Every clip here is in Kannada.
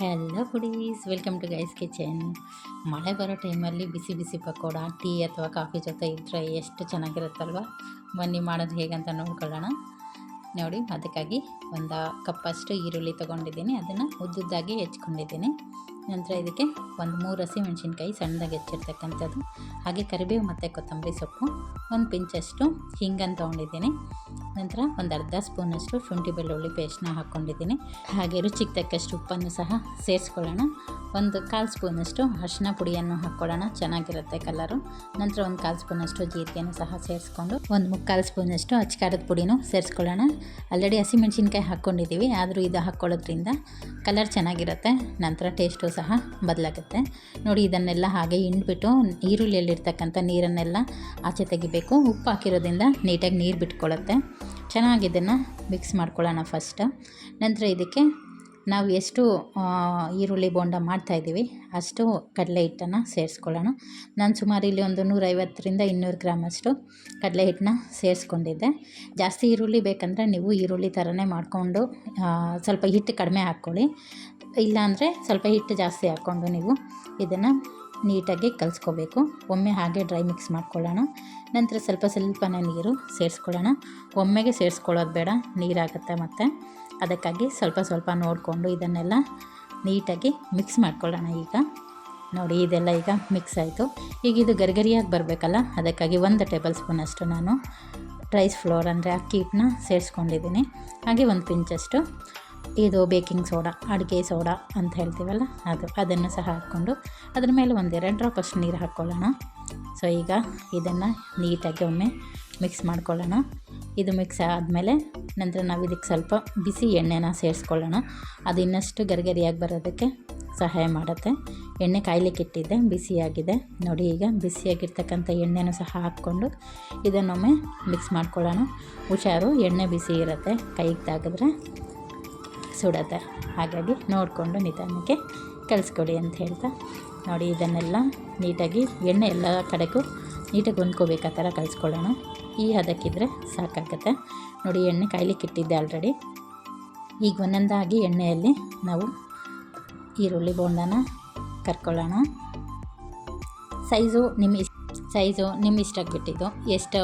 Hello foodies welcome to guys kitchen ಮಳೆ ಬರೋ ಟೈಮಲ್ಲಿ ಬಿಸಿ ಬಿಸಿ ಪಕೋಡ, ಟೀ ಅಥವಾ ಕಾಫಿ ಜೊತೆ ಇದ್ದರೆ ಎಷ್ಟು ಚೆನ್ನಾಗಿರುತ್ತಲ್ವ? ಬನ್ನಿ ಮಾಡೋದು ಹೇಗಂತ ನೋಡ್ಕೊಳ್ಳೋಣ. ನೋಡಿ, ಅದಕ್ಕಾಗಿ ಒಂದು ಕಪ್ಪಷ್ಟು ಈರುಳ್ಳಿ ತೊಗೊಂಡಿದ್ದೀನಿ. ಅದನ್ನು ಉದ್ದುದ್ದಾಗಿ ಹೆಚ್ಕೊಂಡಿದ್ದೀನಿ. ನಂತರ ಇದಕ್ಕೆ ಒಂದು ಮೂರು ಹಸಿ ಮೆಣಸಿನ್ಕಾಯಿ ಸಣ್ಣದಾಗಿ ಹೆಚ್ಚಿರ್ತಕ್ಕಂಥದ್ದು, ಹಾಗೆ ಕರಿಬೇವು ಮತ್ತು ಕೊತ್ತಂಬರಿ ಸೊಪ್ಪು, ಒಂದು ಪಿಂಚಷ್ಟು ಹಿಂಗನ್ನು ತೊಗೊಂಡಿದ್ದೀನಿ. ನಂತರ ಒಂದು ಅರ್ಧ ಸ್ಪೂನಷ್ಟು ಶುಂಠಿ ಬೆಳ್ಳುಳ್ಳಿ ಪೇಸ್ಟ್ನ ಹಾಕ್ಕೊಂಡಿದ್ದೀನಿ ಹಾಗೆ ರುಚಿಗೆ ತಕ್ಕಷ್ಟು ಉಪ್ಪನ್ನು ಸಹ ಸೇರಿಸ್ಕೊಳ್ಳೋಣ. ಒಂದು ಕಾಲು ಸ್ಪೂನಷ್ಟು ಅರಿಶಿನ ಪುಡಿಯನ್ನು ಹಾಕ್ಕೊಳ್ಳೋಣ, ಚೆನ್ನಾಗಿರುತ್ತೆ ಕಲರು ನಂತರ ಒಂದು ಕಾಲು ಸ್ಪೂನಷ್ಟು ಜೀರಿಗೆನೂ ಸಹ ಸೇರಿಸ್ಕೊಂಡು, ಒಂದು ಮುಕ್ಕಾಲು ಸ್ಪೂನಷ್ಟು ಅಚ್ಚಿಕಾರದ ಪುಡಿನೂ ಸೇರಿಸ್ಕೊಳ್ಳೋಣ. ಆಲ್ರೆಡಿ ಹಸಿಮೆಣ್ಸಿನ್ಕಾಯಿ ಹಾಕ್ಕೊಂಡಿದ್ದೀವಿ, ಆದರೂ ಇದು ಹಾಕ್ಕೊಳ್ಳೋದ್ರಿಂದ ಕಲರ್ ಚೆನ್ನಾಗಿರುತ್ತೆ. ನಂತರ ಟೇಸ್ಟು ಸಹ ಬದಲಾಗುತ್ತೆ. ನೋಡಿ, ಇದನ್ನೆಲ್ಲ ಹಾಗೆ ಹಿಂಡ್ಬಿಟ್ಟು ಈರುಳ್ಳಿಯಲ್ಲಿರ್ತಕ್ಕಂಥ ನೀರನ್ನೆಲ್ಲ ಆಚೆ ತೆಗಿಬೇಕು. ಉಪ್ಪು ಹಾಕಿರೋದ್ರಿಂದ ನೀಟಾಗಿ ನೀರು ಬಿಟ್ಕೊಳ್ಳುತ್ತೆ. ಚೆನ್ನಾಗಿ ಇದನ್ನು ಮಿಕ್ಸ್ ಮಾಡ್ಕೊಳ್ಳೋಣ ಫಸ್ಟ್ ನಂತರ ಇದಕ್ಕೆ ನಾವು ಎಷ್ಟು ಈರುಳ್ಳಿ ಬೋಂಡ ಮಾಡ್ತಾಯಿದ್ದೀವಿ ಅಷ್ಟು ಕಡಲೆ ಹಿಟ್ಟನ್ನು ಸೇರಿಸ್ಕೊಳ್ಳೋಣ. ನಾನು ಸುಮಾರು ಇಲ್ಲಿ ಒಂದು ನೂರೈವತ್ತರಿಂದ ಇನ್ನೂರು ಗ್ರಾಮಷ್ಟು ಕಡಲೆ ಹಿಟ್ಟನ್ನ ಸೇರಿಸ್ಕೊಂಡಿದ್ದೆ. ಜಾಸ್ತಿ ಈರುಳ್ಳಿ ಬೇಕಂದರೆ ನೀವು ಈರುಳ್ಳಿ ಥರನೇ ಮಾಡಿಕೊಂಡು ಸ್ವಲ್ಪ ಹಿಟ್ಟು ಕಡಿಮೆ ಹಾಕ್ಕೊಳ್ಳಿ. ಇಲ್ಲಾಂದರೆ ಸ್ವಲ್ಪ ಹಿಟ್ಟು ಜಾಸ್ತಿ ಹಾಕ್ಕೊಂಡು ನೀವು ಇದನ್ನು ನೀಟಾಗಿ ಕಲಿಸ್ಕೋಬೇಕು. ಒಮ್ಮೆ ಹಾಗೆ ಡ್ರೈ ಮಿಕ್ಸ್ ಮಾಡ್ಕೊಳ್ಳೋಣ. ನಂತರ ಸ್ವಲ್ಪ ಸ್ವಲ್ಪನೇ ನೀರು ಸೇರಿಸ್ಕೊಳ್ಳೋಣ. ಒಮ್ಮೆಗೆ ಸೇರಿಸ್ಕೊಳ್ಳೋದು ಬೇಡ, ನೀರಾಗುತ್ತೆ ಮತ್ತು. ಅದಕ್ಕಾಗಿ ಸ್ವಲ್ಪ ಸ್ವಲ್ಪ ನೋಡಿಕೊಂಡು ಇದನ್ನೆಲ್ಲ ನೀಟಾಗಿ ಮಿಕ್ಸ್ ಮಾಡ್ಕೊಳ್ಳೋಣ ಈಗ. ನೋಡಿ, ಇದೆಲ್ಲ ಈಗ ಮಿಕ್ಸ್ ಆಯಿತು. ಈಗ ಇದು ಗರಿಗರಿಯಾಗಿ ಬರಬೇಕಲ್ಲ, ಅದಕ್ಕಾಗಿ ಒಂದು ಟೇಬಲ್ ಸ್ಪೂನಷ್ಟು ನಾನು ರೈಸ್ ಫ್ಲೋರ್ ಅಂದರೆ ಅಕ್ಕಿ ಹಿಟ್ಟನ್ನ ಸೇರಿಸ್ಕೊಂಡಿದ್ದೀನಿ. ಹಾಗೆ ಒಂದು ಪಿಂಚಷ್ಟು ಇದು ಬೇಕಿಂಗ್ ಸೋಡಾ, ಅಡುಗೆ ಸೋಡಾ ಅಂತ ಹೇಳ್ತೀವಲ್ಲ, ಅದು, ಅದನ್ನು ಸಹ ಹಾಕ್ಕೊಂಡು ಅದ್ರ ಮೇಲೆ ಒಂದೆರಡು ಡ್ರಾಪ್ ಅಷ್ಟು ನೀರು ಹಾಕ್ಕೊಳ್ಳೋಣ. ಸೊ ಈಗ ಇದನ್ನು ನೀಟಾಗಿ ಒಮ್ಮೆ ಮಿಕ್ಸ್ ಮಾಡ್ಕೊಳ್ಳೋಣ. ಇದು ಮಿಕ್ಸ್ ಆದಮೇಲೆ ನಂತರ ನಾವು ಇದಕ್ಕೆ ಸ್ವಲ್ಪ ಬಿಸಿ ಎಣ್ಣೆನ ಸೇರಿಸ್ಕೊಳ್ಳೋಣ. ಅದು ಇನ್ನಷ್ಟು ಗರಿಗರಿಯಾಗಿ ಬರೋದಕ್ಕೆ ಸಹಾಯ ಮಾಡುತ್ತೆ. ಎಣ್ಣೆ ಕಾಯ್ಲಿಕ್ಕೆ ಇಟ್ಟಿದ್ದೆ, ಬಿಸಿಯಾಗಿದೆ. ನೋಡಿ, ಈಗ ಬಿಸಿಯಾಗಿರ್ತಕ್ಕಂಥ ಎಣ್ಣೆನೂ ಸಹ ಹಾಕ್ಕೊಂಡು ಇದನ್ನೊಮ್ಮೆ ಮಿಕ್ಸ್ ಮಾಡ್ಕೊಳ್ಳೋಣ. ಹುಷಾರು, ಎಣ್ಣೆ ಬಿಸಿ ಇರುತ್ತೆ, ಕೈಗೆ ತಾಗಿದ್ರೆ. ಸುಡತ್ತೆ ಹಾಗಾಗಿ ನೋಡಿಕೊಂಡು ನಿಧಾನಕ್ಕೆ ಕಲಿಸ್ಕೊಡಿ ಅಂತ ಹೇಳ್ತಾ, ನೋಡಿ ಇದನ್ನೆಲ್ಲ ನೀಟಾಗಿ ಎಣ್ಣೆ ಎಲ್ಲ ಕಡೆಗೂ ನೀಟಾಗಿ ಹೊಂದ್ಕೋಬೇಕು ಆ ಥರ ಕಲಿಸ್ಕೊಳ್ಳೋಣ. ಈ ಹದಕ್ಕಿದ್ರೆ ಸಾಕಾಗುತ್ತೆ. ನೋಡಿ ಎಣ್ಣೆ ಕಾಯ್ಲಿಕ್ಕೆ ಇಟ್ಟಿದ್ದೆ ಆಲ್ರೆಡಿ ಈಗ ಒಂದೊಂದಾಗಿ ಎಣ್ಣೆಯಲ್ಲಿ ನಾವು ಈರುಳ್ಳಿ, ಬೋಂಡನ ಕರ್ಕೊಳ್ಳೋಣ. ಸೈಜು ನಿಮ್ಮ ಸೈಜು ನಿಮ್ಮ ಇಷ್ಟಕ್ಕೆ ಬಿಟ್ಟಿದ್ದು ಎಷ್ಟು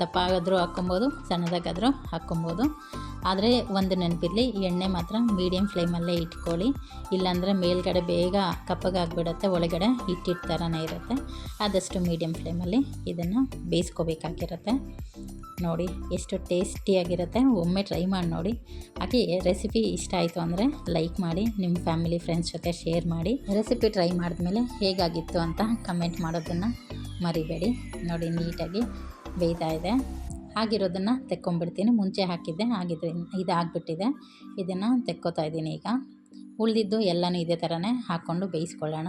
ದಪ್ಪ ಆಗಾದರೂ ಹಾಕ್ಕೊಬೋದು, ಸಣ್ಣದಾಗಾದರೂ ಹಾಕ್ಕೊಬೋದು. ಆದರೆ ಒಂದು ನೆನಪಿರಲಿ, ಎಣ್ಣೆ ಮಾತ್ರ ಮೀಡಿಯಮ್ ಫ್ಲೇಮಲ್ಲೇ ಇಟ್ಕೊಳ್ಳಿ. ಇಲ್ಲಾಂದರೆ ಮೇಲ್ಗಡೆ ಬೇಗ ಕಪ್ಪಗಾಗ್ಬಿಡುತ್ತೆ ಒಳಗಡೆ ಹಿಟ್ಟಿಟ್ಟು ಥರನೇ ಇರುತ್ತೆ. ಆದಷ್ಟು ಮೀಡಿಯಮ್ ಫ್ಲೇಮಲ್ಲಿ ಇದನ್ನು ಬೇಯಿಸ್ಕೋಬೇಕಾಗಿರುತ್ತೆ. ನೋಡಿ, ಎಷ್ಟು ಟೇಸ್ಟಿಯಾಗಿರುತ್ತೆ. ಒಮ್ಮೆ ಟ್ರೈ ಮಾಡಿ ನೋಡಿ. ಹಾಗೆ ರೆಸಿಪಿ ಇಷ್ಟ ಆಯಿತು ಅಂದರೆ ಲೈಕ್ ಮಾಡಿ ನಿಮ್ಮ ಫ್ಯಾಮಿಲಿ ಫ್ರೆಂಡ್ಸ್ ಜೊತೆ ಶೇರ್ ಮಾಡಿ. ರೆಸಿಪಿ ಟ್ರೈ ಮಾಡಿದ್ಮೇಲೆ ಹೇಗಾಗಿತ್ತು ಅಂತ ಕಮೆಂಟ್ ಮಾಡೋದನ್ನು ಮರಿಬೇಡಿ. ನೋಡಿ, ನೀಟಾಗಿ ಬೇಯ್ತಾ ಇದೆ. ಆಗಿರೋದನ್ನು ತೆಕ್ಕೊಂಬಿಡ್ತೀನಿ ಮುಂಚೆ ಹಾಕಿದ್ದೆ ಆಗಿದ್ರೆ ಇದು ಆಗಿಬಿಟ್ಟಿದೆ ಇದನ್ನು ತೆಕ್ಕೋತಾ ಇದ್ದೀನಿ ಈಗ. ಉಳಿದಿದ್ದು ಎಲ್ಲನೂ ಇದೇ ಥರನೇ ಹಾಕ್ಕೊಂಡು ಬೇಯಿಸ್ಕೊಳ್ಳೋಣ.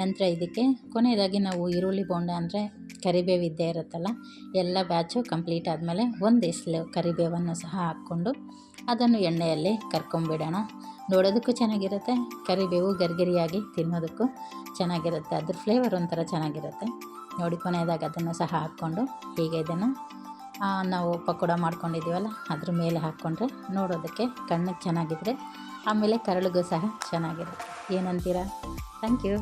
ನಂತರ ಇದಕ್ಕೆ ಕೊನೆಯದಾಗಿ ನಾವು ಈರುಳ್ಳಿ ಬೋಂಡ ಅಂದರೆ ಕರಿಬೇವು ಇದ್ದೇ ಇರುತ್ತಲ್ಲ, ಎಲ್ಲ ಬ್ಯಾಚು ಕಂಪ್ಲೀಟ್ ಆದಮೇಲೆ ಒಂದು ಎಸ್ಲು ಕರಿಬೇವನ್ನು ಸಹ ಹಾಕ್ಕೊಂಡು ಅದನ್ನು ಎಣ್ಣೆಯಲ್ಲಿ ಕರ್ಕೊಂಬಿಡೋಣ. ನೋಡೋದಕ್ಕೂ ಚೆನ್ನಾಗಿರುತ್ತೆ. ಕರಿಬೇವು ಗರಿಗರಿಯಾಗಿ ತಿನ್ನೋದಕ್ಕೂ ಚೆನ್ನಾಗಿರುತ್ತೆ. ಅದ್ರ ಫ್ಲೇವರ್ ಒಂಥರ ಚೆನ್ನಾಗಿರುತ್ತೆ. ನೋಡಿ ಕೊನೆಯದಾಗ ಅದನ್ನು ಸಹ ಹಾಕ್ಕೊಂಡು ಹೀಗೆ ಇದನ್ನು ನಾವು ಪಕೋಡ ಮಾಡ್ಕೊಂಡಿದ್ದೀವಲ್ಲ, ಅದ್ರ ಮೇಲೆ ಹಾಕ್ಕೊಂಡ್ರೆ ನೋಡೋದಕ್ಕೆ ಕಣ್ಣಿಗೆ ಚೆನ್ನಾಗಿದ್ರೆ ಆಮೇಲೆ ಕರಳಿಗೂ ಸಹ ಚೆನ್ನಾಗಿರುತ್ತೆ. ಏನಂತೀರಾ? Thank you